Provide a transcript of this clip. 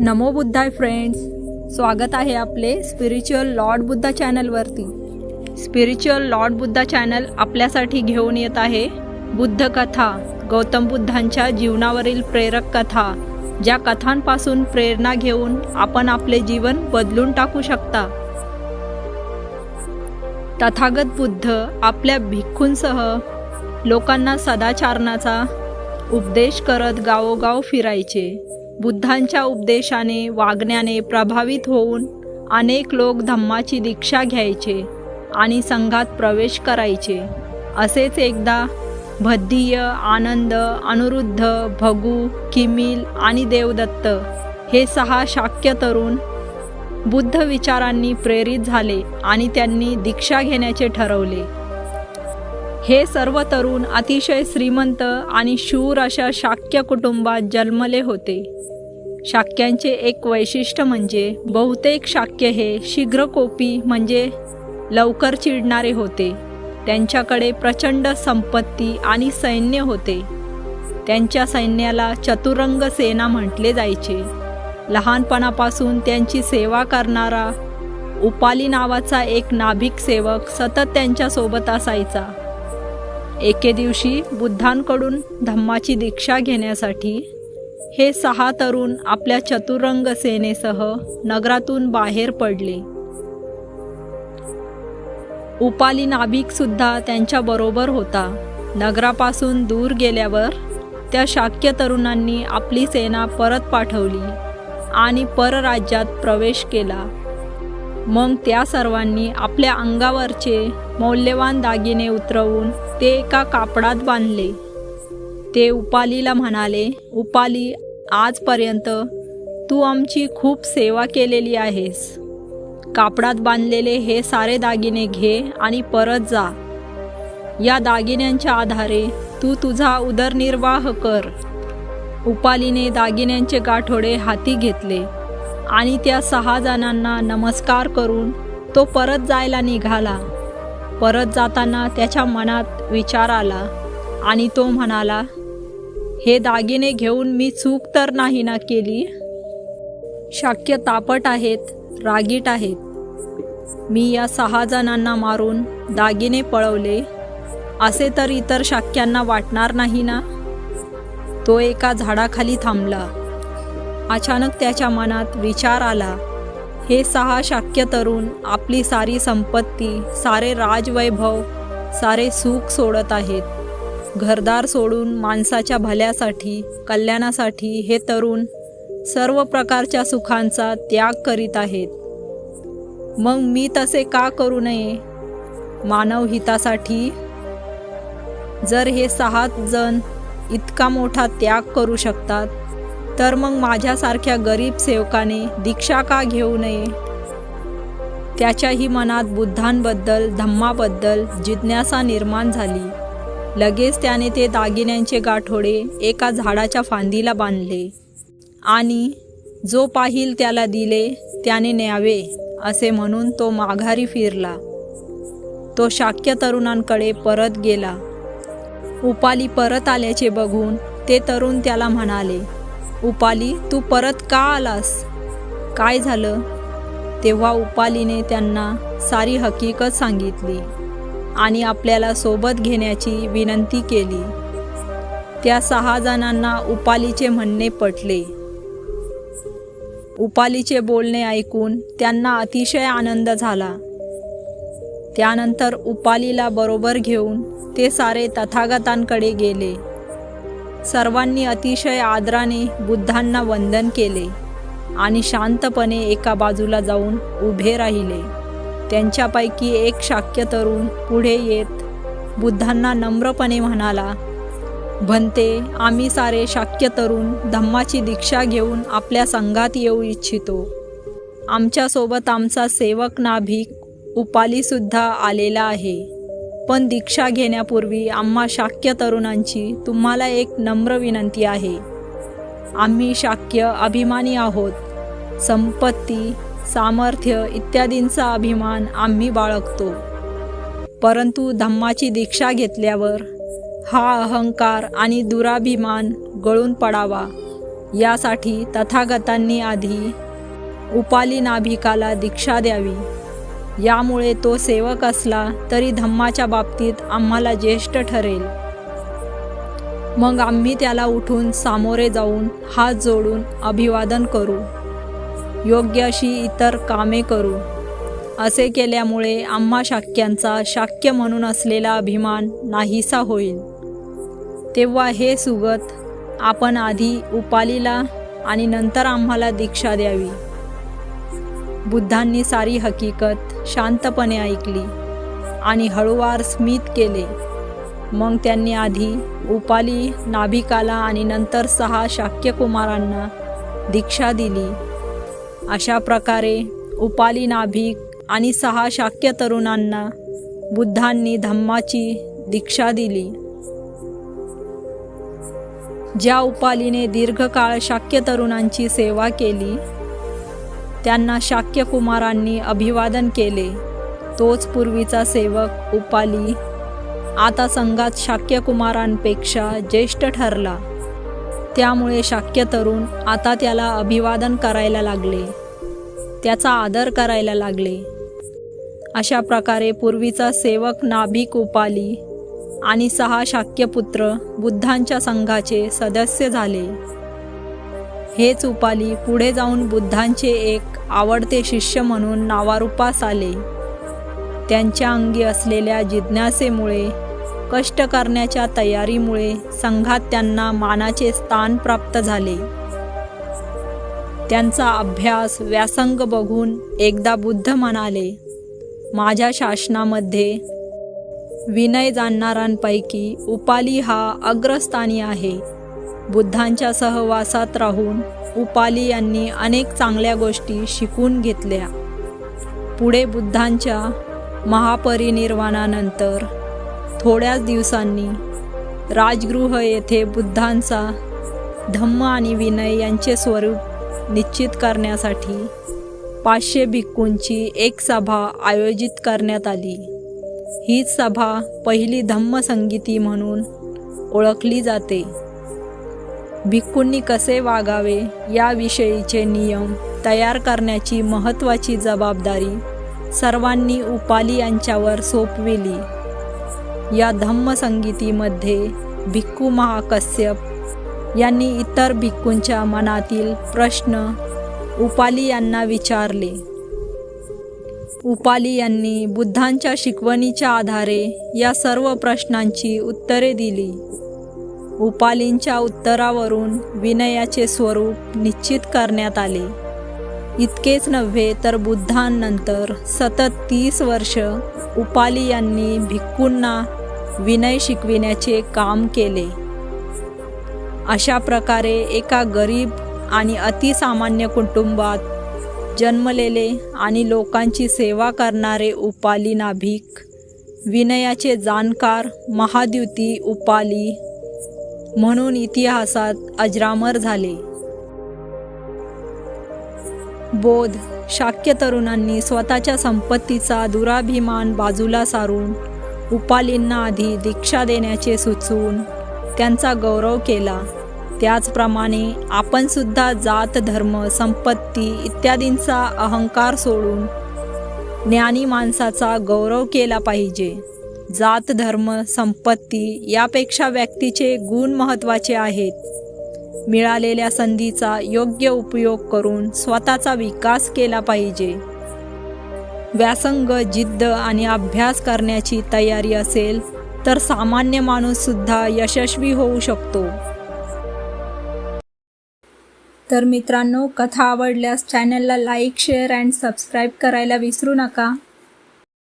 नमो बुद्धाय friends. स्वागत आहे आपले स्पिरिच्युअल लॉर्ड बुद्धा चॅनलवरती स्पिरिच्युअल लॉर्ड बुद्धा चॅनल आपल्यासाठी घेऊन येत आहे बुद्ध कथा गौतम बुद्धांच्या जीवनावरील प्रेरक कथा ज्या कथांपासून प्रेरणा घेऊन आपण आपले जीवन बदलून टाकू शकता. तथागत बुद्ध आपल्या भिक्खूंसह लोकांना सदाचारणाचा उपदेश करत गावोगाव फिरायचे. बुद्धांच्या उपदेशाने वागण्याने प्रभावित होऊन अनेक लोक धम्माची दीक्षा घ्यायचे आणि संघात प्रवेश करायचे. असेच एकदा भद्दीय आनंद अनुरुद्ध भगू किमिल आणि देवदत्त हे सहा शाक्य तरुण बुद्ध विचारांनी प्रेरित झाले आणि त्यांनी दीक्षा घेण्याचे ठरवले. हे सर्व तरुण अतिशय श्रीमंत आणि शूर अशा शाक्य कुटुंबात जन्मले होते. शाक्यांचे एक वैशिष्ट्य म्हणजे बहुतेक शाक्य हे शीघ्रकोपी म्हणजे लवकर चिडणारे होते. त्यांच्याकडे प्रचंड संपत्ती आणि सैन्य होते. त्यांच्या सैन्याला चतुरंग सेना म्हटले जायचे. लहानपणापासून त्यांची सेवा करणारा उपाली नावाचा एक नाभिक सेवक सतत त्यांच्यासोबत असायचा. एके दिवशी बुद्धांकडून धम्माची दीक्षा घेण्यासाठी हे सहा तरुण आपल्या चतुरंग सेनेसह नगरातून बाहेर पडले. उपाली नाभिक सुद्धा त्यांच्याबरोबर होता. नगरापासून दूर गेल्यावर त्या शाक्य तरुणांनी आपली सेना परत पाठवली आणि परराज्यात प्रवेश केला. मग त्या सर्वांनी आपल्या अंगावरचे मौल्यवान दागिने उतरवून ते एका कापडात बांधले. ते उपालीला म्हणाले उपाली आजपर्यंत तू आमची खूप सेवा केलेली आहेस. कापडात बांधलेले हे सारे दागिने घे आणि परत जा. या दागिन्यांच्या आधारे तू तुझा उदरनिर्वाह कर. उपालीने दागिन्यांचे गाठोडे हाती घेतले आणि त्या सहा जणांना नमस्कार करून तो परत जायला निघाला. परत जाताना त्याच्या मनात विचार आला आणि तो म्हणाला हे दागिने घेऊन मी चूक तर नाही ना केली? शक्य तापट आहेत रागीट आहेत. मी या सहा जणांना मारून दागिने पळवले. असे तर इतर शाक्यांना वाटणार नाही ना? तो एका झाडाखाली थांबला. अचानक त्याच्या मनात विचार आला हे सहा शाक्य तरुण आपली सारी संपत्ती सारे राजवैभव सारे सुख सोडत आहेत. घरदार सोडून माणसाच्या भल्यासाठी कल्याणासाठी हे तरुण सर्व प्रकारच्या सुखांचा त्याग करीत आहेत. मग मी तसे का करू नये? मानव हितासाठी जर हे सहा जण इतका मोठा त्याग करू शकतात तर मग माझ्यासारख्या गरीब सेवकाने दीक्षा का घेऊ नये? त्याच्याही मनात बुद्धांबद्दल धम्माबद्दल जिज्ञासा निर्माण झाली. लगेच त्याने ते दागिन्यांचे गाठोडे एका झाडाच्या फांदीला बांधले. आणि जो पाहिल त्याला दिले त्याने न्यावे असे म्हणून तो माघारी फिरला. तो शाक्य तरुणांकडे परत गेला. उपाली परत आल्याचे बघून ते तरुण त्याला म्हणाले उपाली तू परत का आलास? काय झालं? तेव्हा उपालीने त्यांना सारी हकीकत सांगितली आणि आपल्याला सोबत घेण्याची विनंती केली. त्या सहा जणांना उपालीचे म्हणणे पटले. उपालीचे बोलणे ऐकून त्यांना अतिशय आनंद झाला. त्यानंतर उपालीला बरोबर घेऊन ते सारे तथागतांकडे गेले. सर्वांनी अतिशय आदराने बुद्धांना वंदन केले. आणि शांतपणे एका बाजूला जाऊन उभे राहिले. त्यांच्यापैकी एक शाक्य तरुण पुढे येत बुद्धांना नम्रपणे म्हणाला भंते आम्ही सारे शाक्य तरुण धम्माची दीक्षा घेऊन आपल्या संघात येऊ इच्छितो. आमच्यासोबत आमचा सेवक नाभिक उपालीसुद्धा आलेला आहे. पण दीक्षा घेण्यापूर्वी आम्हा शाक्य तरुणांची तुम्हाला एक नम्र विनंती आहे. आम्ही शाक्य अभिमानी आहोत. संपत्ती सामर्थ्य इत्यादींचा अभिमान आम्ही बाळगतो. परंतु धम्माची दीक्षा घेतल्यावर हा अहंकार आणि दुराभिमान गळून पडावा यासाठी तथागतांनी आधी उपाली नाभिकाला दीक्षा द्यावी. यामुळे तो सेवक असला तरी धम्माच्या बाबतीत आम्हाला ज्येष्ठ ठरेल. मग आम्ही त्याला उठून सामोरे जाऊन हात जोडून अभिवादन करू. योग्य अशी इतर कामे करू. असे केल्यामुळे आम्हा शाक्यांचा शाक्य म्हणून असलेला अभिमान नाहीसा होईल. तेव्हा हे सुगत आपण आधी उपालीला आणि नंतर आम्हाला दीक्षा द्यावी. बुद्धांनी सारी हकीकत शांतपणे ऐकली आणि हळूवार स्मित केले. मग त्यांनी आधी उपाली नाभिकाला आणि नंतर सहा शाक्यकुमारांना दीक्षा दिली. अशा प्रकारे उपाली नाभिक आणि सहा शाक्य तरुणांना बुद्धांनी धम्माची दीक्षा दिली. ज्या उपालीने दीर्घकाळ शाक्य तरुणांची सेवा केली त्यांना शाक्यकुमारांनी अभिवादन केले. तोच पूर्वीचा सेवक उपाली आता संघात शाक्यकुमारांपेक्षा ज्येष्ठ ठरला. त्यामुळे शाक्य तरुण आता त्याला अभिवादन करायला लागले. त्याचा आदर करायला लागले. अशा प्रकारे पूर्वीचा सेवक नाभिक उपाली आणि सहा शाक्यपुत्र बुद्धांच्या संघाचे सदस्य झाले. हेच उपाली पुढे जाऊन बुद्धांचे एक आवडते शिष्य म्हणून नावारूपास आले. त्यांच्या अंगी असलेल्या जिज्ञासेमुळे कष्ट करण्याच्या तयारीमुळे संघात त्यांना मानाचे स्थान प्राप्त झाले. त्यांचा अभ्यास व्यासंग बघून एकदा बुद्ध म्हणाले माझ्या शासनामध्ये विनय जाणणाऱ्यांपैकी उपाली हा अग्रस्थानी आहे. बुद्धांच्या सहवासात राहून उपाली यांनी अनेक चांगल्या गोष्टी शिकून घेतल्या. पुढे बुद्धांच्या महापरिनिर्वाणानंतर थोड्याच दिवसांनी राजगृह येथे बुद्धांचा धम्म आणि विनय यांचे स्वरूप निश्चित करण्यासाठी पाचशे भिक्कूंची एक सभा आयोजित करण्यात आली. हीच सभा पहिली धम्मसंगीती म्हणून ओळखली जाते. भिक्खूंनी कसे वागावे याविषयीचे नियम तयार करण्याची महत्त्वाची जबाबदारी सर्वांनी उपाली यांच्यावर सोपविली. या धम्मसंगीतीमध्ये भिक्खू महाकश्यप यांनी इतर भिक्खूंच्या मनातील प्रश्न उपाली यांना विचारले. उपाली यांनी बुद्धांच्या शिकवणीच्या आधारे या सर्व प्रश्नांची उत्तरे दिली. उपालींच्या उत्तरावरून विनयाचे स्वरूप निश्चित करण्यात आले. इतकेच नव्हे तर बुद्धांनंतर सतत तीस वर्ष उपाली यांनी भिक्खूंना विनय शिकविण्याचे काम केले. अशा प्रकारे एका गरीब आणि अतिसामान्य कुटुंबात जन्मलेले आणि लोकांची सेवा करणारे उपाली नाभिक विनयाचे जाणकार महाद्युती उपाली म्हणून इतिहासात अजरामर झाले. बोध शाक्य तरुणांनी स्वतःच्या संपत्तीचा दुराभिमान बाजूला सारून उपालींना आधी दीक्षा देण्याचे सुचवून त्यांचा गौरव केला. त्याचप्रमाणे आपण सुद्धा जात धर्म संपत्ती इत्यादींचा अहंकार सोडून ज्ञानी माणसाचा गौरव केला पाहिजे. जात धर्म संपत्ती यापेक्षा व्यक्तीचे गुण महत्त्वाचे आहेत. मिळालेल्या संधीचा योग्य उपयोग करून स्वतःचा विकास केला पाहिजे. व्यासंग जिद्द आणि अभ्यास करण्याची तयारी असेल तर सामान्य माणूससुद्धा यशस्वी होऊ शकतो. तर मित्रांनो कथा आवडल्यास चॅनलला लाईक शेअर अँड सबस्क्राईब करायला विसरू नका.